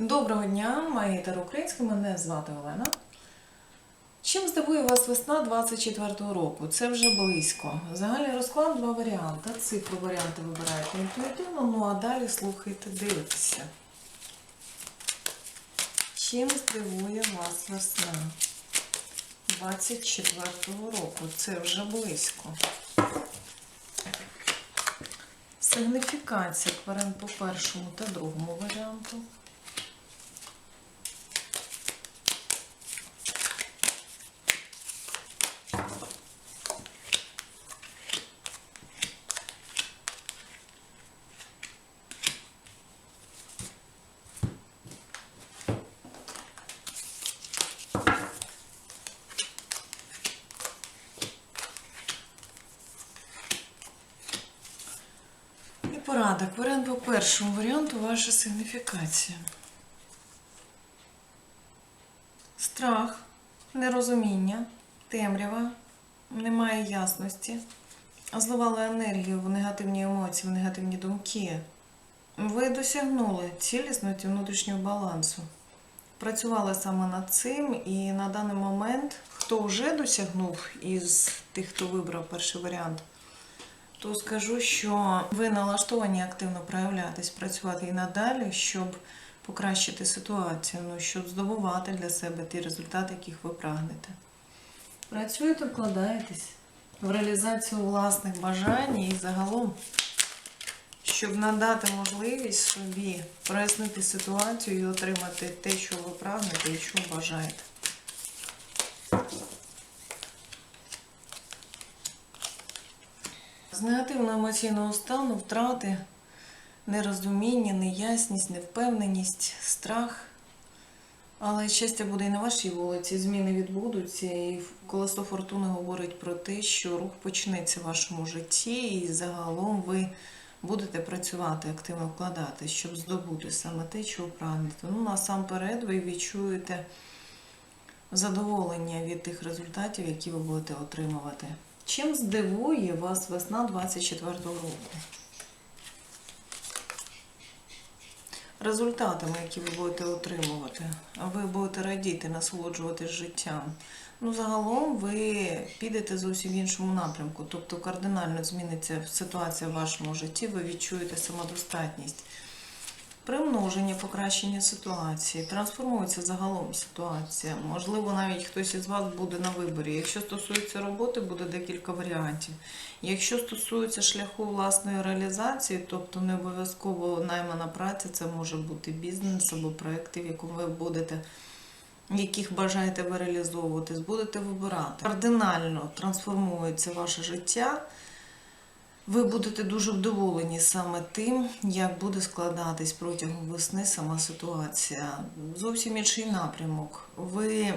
Доброго дня, маєтер український, мене звати Олена. Чим здивує вас весна 24-го року? Це вже близько. Загальний розклад два варіанти. Цифру варіанти вибираєте інтуїтивно, ну а далі слухайте, дивитеся. Чим здивує вас весна 24-го року? Це вже близько. Сигніфікація кварен по першому та другому варіанту. І порада. Кварен по першому варіанту ваша сигніфікація. Страх, нерозуміння, темрява, немає ясності. Зливали енергію в негативні емоції, в негативні думки. Ви досягнули цілісності внутрішнього балансу. Працювали саме над цим, і на даний момент, хто вже досягнув із тих, хто вибрав перший варіант, то скажу, що ви налаштовані активно проявлятись, працювати і надалі, щоб покращити ситуацію, ну, щоб здобувати для себе ті результати, яких ви прагнете. Працюєте, вкладаєтесь в реалізацію власних бажань і загалом, щоб надати можливість собі прояснити ситуацію і отримати те, що ви прагнете і що бажаєте. З негативного емоційного стану втрати, нерозуміння, неясність, невпевненість, страх. Але щастя буде і на вашій вулиці, зміни відбудуться, і колесо фортуни говорить про те, що рух почнеться в вашому житті, і загалом ви будете працювати, активно вкладати, щоб здобути саме те, чого прагнете. Ну, насамперед, ви відчуєте задоволення від тих результатів, які ви будете отримувати. Чим здивує вас весна 24 року? Результатами, які ви будете отримувати, ви будете радіти, насолоджуватись життям. Ну, загалом ви підете зовсім в іншому напрямку, тобто кардинально зміниться ситуація в вашому житті, ви відчуєте самодостатність. Примноження, покращення ситуації, трансформується загалом ситуація. Можливо, навіть хтось із вас буде на виборі. Якщо стосується роботи, буде декілька варіантів. Якщо стосується шляху власної реалізації, тобто не обов'язково наймана праця, це може бути бізнес або проекти, в якому ви будете, яких бажаєте ви реалізовуватись, будете вибирати. Кардинально трансформується ваше життя. Ви будете дуже вдоволені саме тим, як буде складатись протягом весни сама ситуація. Зовсім інший напрямок. Ви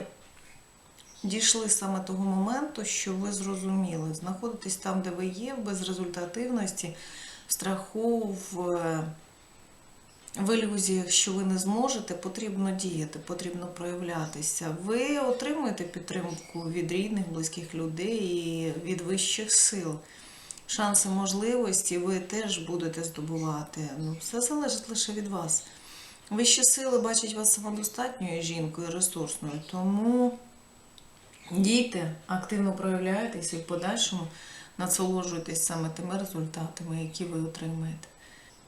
дійшли саме того моменту, що ви зрозуміли, знаходитесь там, де ви є, в безрезультативності, в страху, в, в ілюзіях, що ви не зможете, потрібно діяти, потрібно проявлятися. Ви отримуєте підтримку від рідних, близьких людей і від вищих сил шанси, можливості ви теж будете здобувати. Ну, все залежить лише від вас. Вищі сили бачать вас самодостатньою жінкою, ресурсною, тому дійте, активно проявляйтесь і в подальшому насолоджуйтесь саме тими результатами, які ви отримаєте.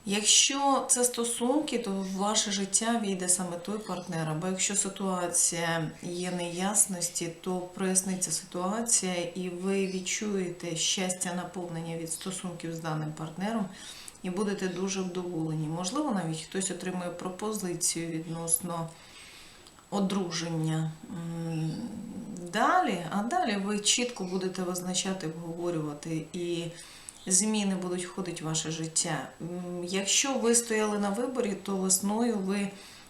Якщо це стосунки, то ваше життя війде саме той партнер. Або якщо ситуація є неясності, то проясниться ситуація, і ви відчуєте щастя наповнення від стосунків з даним партнером і будете дуже вдоволені. Можливо, навіть хтось отримує пропозицію відносно одруження. Далі, а далі ви чітко будете визначати, обговорювати і зміни будуть входити в ваше життя. Якщо ви стояли на виборі, то весною ви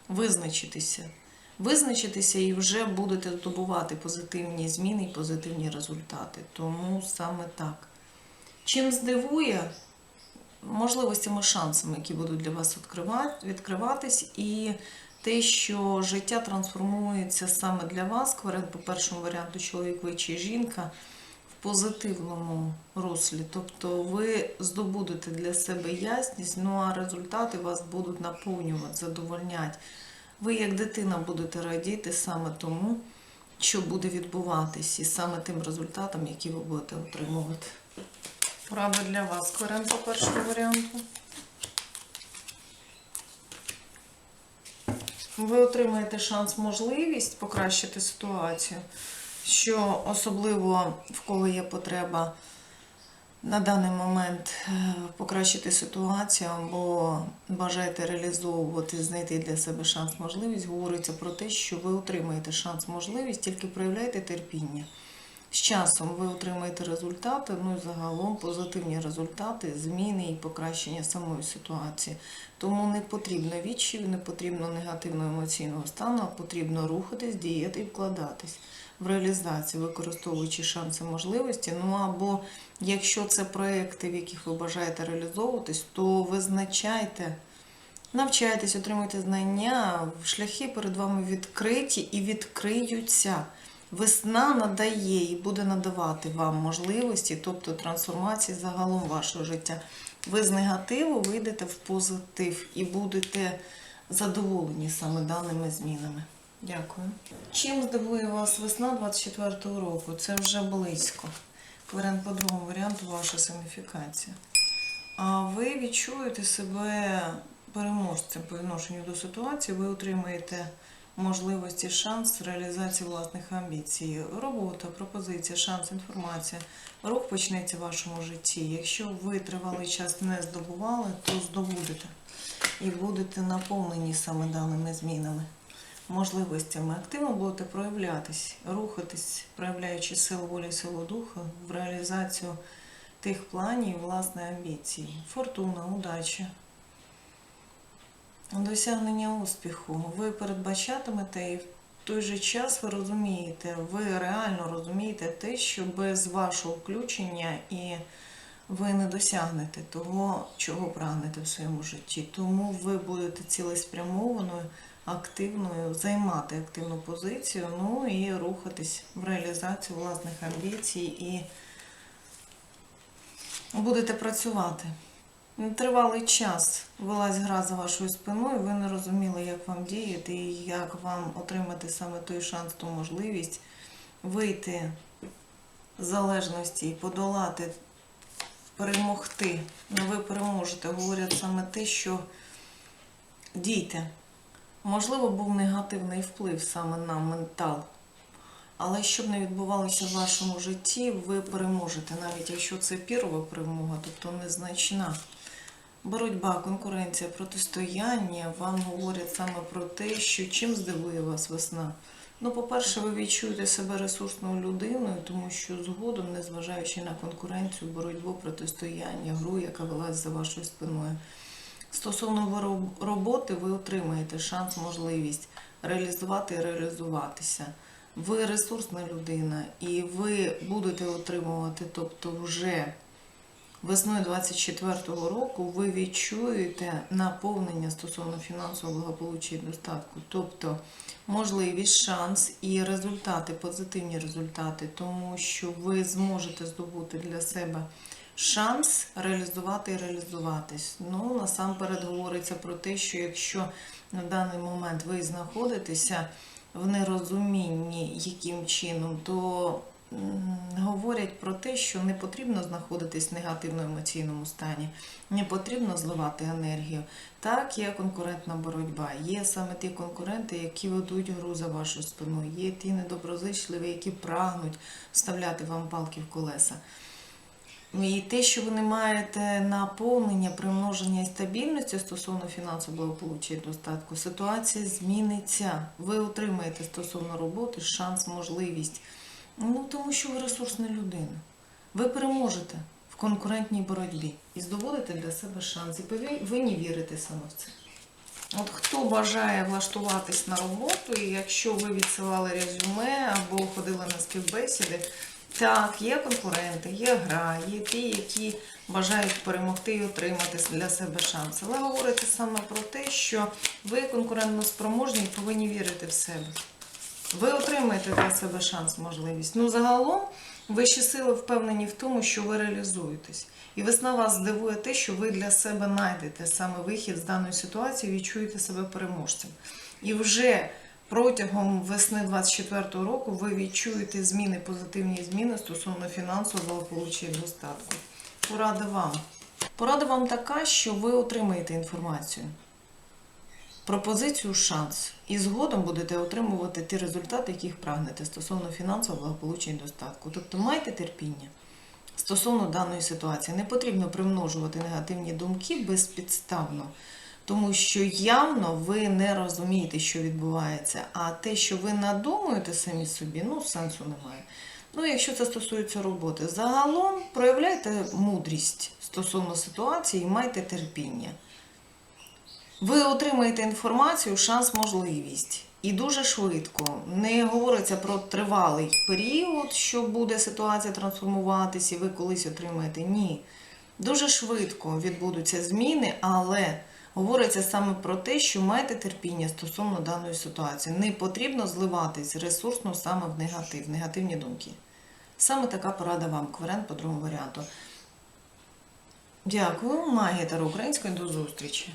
визначитеся. Визначитеся і вже будете здобувати позитивні зміни і позитивні результати. Тому саме так. Чим здивує можливостями, шансами, які будуть для вас відкриватись, і те, що життя трансформується саме для вас, кварен по першому варіанту чоловік ви чи жінка, позитивному руслі. Тобто ви здобудете для себе ясність, ну а результати вас будуть наповнювати, задовольняти. Ви, як дитина, будете радіти саме тому, що буде відбуватись, і саме тим результатам, які ви будете отримувати. Порада для вас. Кверен по першому варіанту. Ви отримаєте шанс, можливість покращити ситуацію, що особливо в кого є потреба на даний момент е, покращити ситуацію або бажаєте реалізовувати, знайти для себе шанс, можливість, говориться про те, що ви отримаєте шанс, можливість, тільки проявляйте терпіння. З часом ви отримаєте результати, ну і загалом позитивні результати, зміни і покращення самої ситуації. Тому не потрібно відчаю, не потрібно негативного емоційного стану, а потрібно рухатись, діяти і вкладатись в реалізацію, використовуючи шанси можливості. Ну або якщо це проекти, в яких ви бажаєте реалізовуватись, то визначайте. Навчайтесь, отримуйте знання, шляхи перед вами відкриті і відкриються. Весна надає і буде надавати вам можливості, тобто трансформації загалом вашого життя. Ви з негативу вийдете в позитив і будете задоволені саме даними змінами. Дякую. Чим здивує вас весна 24-го року? Це вже близько. Варіант по другому варіанту ваша сигніфікація. А ви відчуєте себе переможцем по відношенню до ситуації, ви отримаєте можливості, шанс реалізації власних амбіцій, робота, пропозиція, шанс, інформація. Рух почнеться в вашому житті. Якщо ви тривалий час не здобували, то здобудете і будете наповнені саме даними змінами. Можливостями активно будете проявлятись, рухатись, проявляючи силу волі, силу духу в реалізацію тих планів, власне, амбіцій. Фортуна, удача, досягнення успіху. Ви передбачатимете і в той же час ви розумієте, ви реально розумієте те, що без вашого включення і ви не досягнете того, чого прагнете в своєму житті. Тому ви будете цілеспрямованою, активною, займати активну позицію, ну і рухатись в реалізацію власних амбіцій і будете працювати. Тривалий час велась гра за вашою спиною, ви не розуміли, як вам діяти і як вам отримати саме той шанс, ту можливість вийти з залежності і подолати, перемогти. Ну, ви переможете, говорять саме те, що дійте. Можливо, був негативний вплив саме на ментал. Але щоб не відбувалося в вашому житті, ви переможете, навіть якщо це пірова перемога, тобто незначна. Боротьба, конкуренція, протистояння вам говорять саме про те, що чим здивує вас весна. Ну, по-перше, ви відчуєте себе ресурсною людиною, тому що згодом, незважаючи на конкуренцію, боротьбу, протистояння, гру, яка велась за вашою спиною. Стосовно роботи, ви отримаєте шанс, можливість реалізувати і реалізуватися. Ви ресурсна людина, і ви будете отримувати, тобто вже весною 24-го року ви відчуєте наповнення стосовно фінансового благополуччя і достатку, тобто можливість, шанс і результати, позитивні результати, тому що ви зможете здобути для себе шанс реалізувати і реалізуватись. Ну, насамперед говориться про те, що якщо на даний момент ви знаходитеся в нерозумінні, яким чином, то говорять про те, що не потрібно знаходитись в негативно-емоційному стані, не потрібно зливати енергію. Так, є конкурентна боротьба, є саме ті конкуренти, які ведуть гру за вашою спиною, є ті недоброзичливі, які прагнуть вставляти вам палки в колеса. І те, що ви не маєте наповнення, примноження і стабільності стосовно фінансового благополуччя і достатку, ситуація зміниться. Ви отримаєте стосовно роботи шанс, можливість. Ну, тому що ви ресурсна людина. Ви переможете в конкурентній боротьбі і здобудете для себе шанс. І ви не вірите саме в це. От хто бажає влаштуватись на роботу, і якщо ви відсилали резюме або ходили на співбесіди, так, є конкуренти, є гра, є ті, які бажають перемогти і отримати для себе шанс. Але говориться саме про те, що ви конкурентно спроможні і повинні вірити в себе. Ви отримаєте для себе шанс, можливість. Ну, загалом, вищі сили впевнені в тому, що ви реалізуєтесь. І весна вас здивує те, що ви для себе знайдете саме вихід з даної ситуації, відчуєте себе переможцем. І вже протягом весни 24-го року ви відчуєте зміни, позитивні зміни стосовно фінансового благополуччя і достатку. Порада вам. Порада вам така, що ви отримаєте інформацію. Пропозицію шанс. І згодом будете отримувати ті результати, яких прагнете стосовно фінансового благополуччя і достатку. Тобто майте терпіння. Стосовно даної ситуації, не потрібно примножувати негативні думки безпідставно, тому що явно ви не розумієте, що відбувається. А те, що ви надумуєте самі собі, ну сенсу немає. Ну, якщо це стосується роботи, загалом проявляйте мудрість стосовно ситуації і майте терпіння. Ви отримаєте інформацію, шанс, можливість. І дуже швидко. Не говориться про тривалий період, що буде ситуація трансформуватися, і ви колись отримаєте. Ні. Дуже швидко відбудуться зміни, але говориться саме про те, що маєте терпіння стосовно даної ситуації. Не потрібно зливатись ресурсно саме в негатив, в негативні думки. Саме така порада вам, кварент по другому варіанту. Дякую, магія Таро української. До зустрічі.